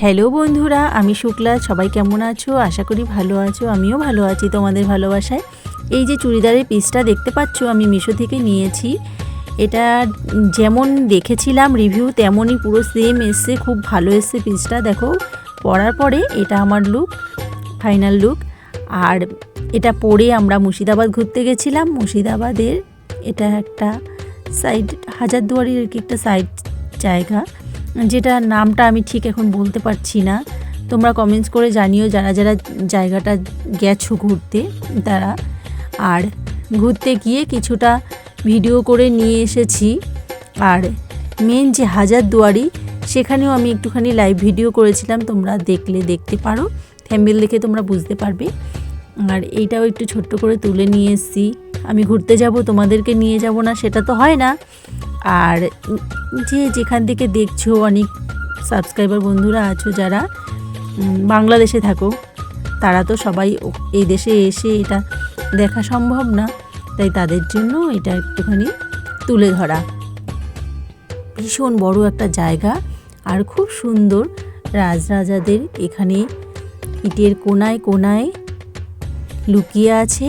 Hello বন্ধুরা, আমি শুক্লা, সবাই কেমন আছো? আশা করি ভালো আছো, আমিও ভালো আছি তোমাদের ভালোবাসায়। এই যে চুড়িদারের পিসটা দেখতে পাচ্ছ, আমি মিশো থেকে নিয়েছি। এটা যেমন দেখেছিলাম রিভিউ তেমনই পুরো সেম এসছে, খুব ভালো এসছে পিসটা দেখো। পরার পরে এটা আমার লুক ফাইনাল লুক আর এটা পরে আমরা মুর্শিদাবাদ ঘুরতে গেছিলাম। মুর্শিদাবাদের এটা একটা সাইড হাজারদুয়ারির কি একটা সাইড জায়গা। যেটা নামটা আমি ঠিক এখন বলতে পারছি না। তোমরা কমেন্টস করে জানিও যারা যারা জায়গাটা গেছো ঘুরতে, তারা। আর ঘুরতে গিয়ে কিছুটা ভিডিও করে নিয়ে এসেছি। আর মেন যে হাজারদুয়ারি সেখানেও আমি একটুখানি লাইভ ভিডিও করেছিলাম, তোমরা দেখলে, দেখতে পারো। থ্যাম্বেল দেখে তোমরা বুঝতে পারবে। আর এইটাও একটু ছোট্ট করে তুলে নিয়ে এসেছি। আমি ঘুরতে যাব, তোমাদেরকে নিয়ে যাব না, সেটা তো হয় না। আর যে যেখান থেকে দেখছ অনেক সাবস্ক্রাইবার বন্ধুরা আছো যারা বাংলাদেশে থাকো, তারা তো সবাই এই দেশে এসে এটা দেখা সম্ভব না। তাই তাদের জন্য এটা একটুখানি তুলে ধরা। ভীষণ বড় একটা জায়গা আর খুব সুন্দর রাজরাজাদের এখানে ইটের কোনায় কোনায় লুকিয়ে আছে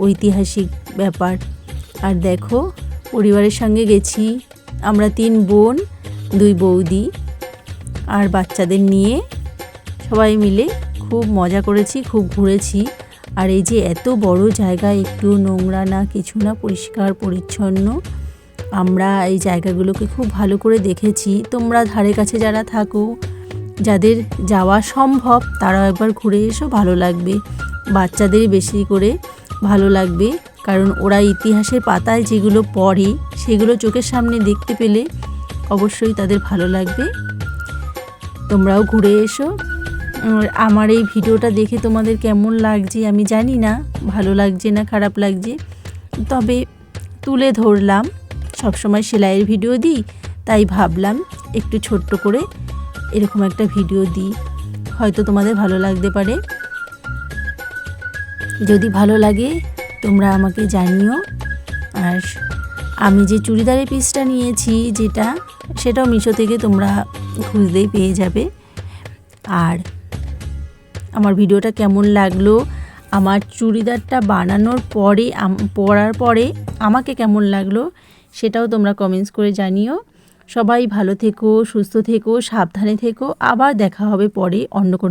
ঐতিহাসিক ব্যাপার। আর দেখো পরিবারের সঙ্গে গেছি। আমরা তিন বোন, দুই বৌদি আর বাচ্চাদের নিয়ে সবাই মিলে খুব মজা করেছি, খুব ঘুরেছি। আর এই যে এত বড় জায়গা, একটু নোংরা না, কিছু না, পরিষ্কার, পরিচ্ছন্ন, আমরা এই জায়গাগুলোকে খুব ভালো করে দেখেছি। তোমরা ধারে কাছে যারা থাকো, যাদের যাওয়া সম্ভব তারা একবার ঘুরে এসো, ভালো লাগবে। বাচ্চাদের বেশি করে ভালো লাগবে। কারণ ওরা ইতিহাসের পাতায় যেগুলো পড়ে, সেগুলো চোখের সামনে দেখতে পেলে অবশ্যই তাদের ভালো লাগবে। তোমরাও ঘুরে এসো। আমার এই ভিডিওটা দেখে তোমাদের কেমন লাগছে আমি জানি না, ভালো লাগছে না, খারাপ লাগছে। তবে তুলে ধরলাম, সবসময় সেলাইয়ের ভিডিও দিই, তাই ভাবলাম একটু ছোট্ট করে এরকম একটা ভিডিও দিই। হয়তো তোমাদের ভালো লাগতে পারে। যদি ভালো লাগে তোমরা আমাকে জানিও। আর আমি যে চুড়িদারের পিসটা নিয়েছি যেটা, সেটাও মিশো থেকে তোমরা খুঁজতেই পেয়ে যাবে। আর আমার ভিডিওটা কেমন লাগল, আমার চুড়িদারটা বানানোর পরে পরার পরে আমাকে কেমন লাগল, সেটাও তোমরা কমেন্টস করে জানিও। সবাই ভালো থেকো, সুস্থ থেকো, সাবধানে থেকো। আবার দেখা হবে পরে অন্য কোনো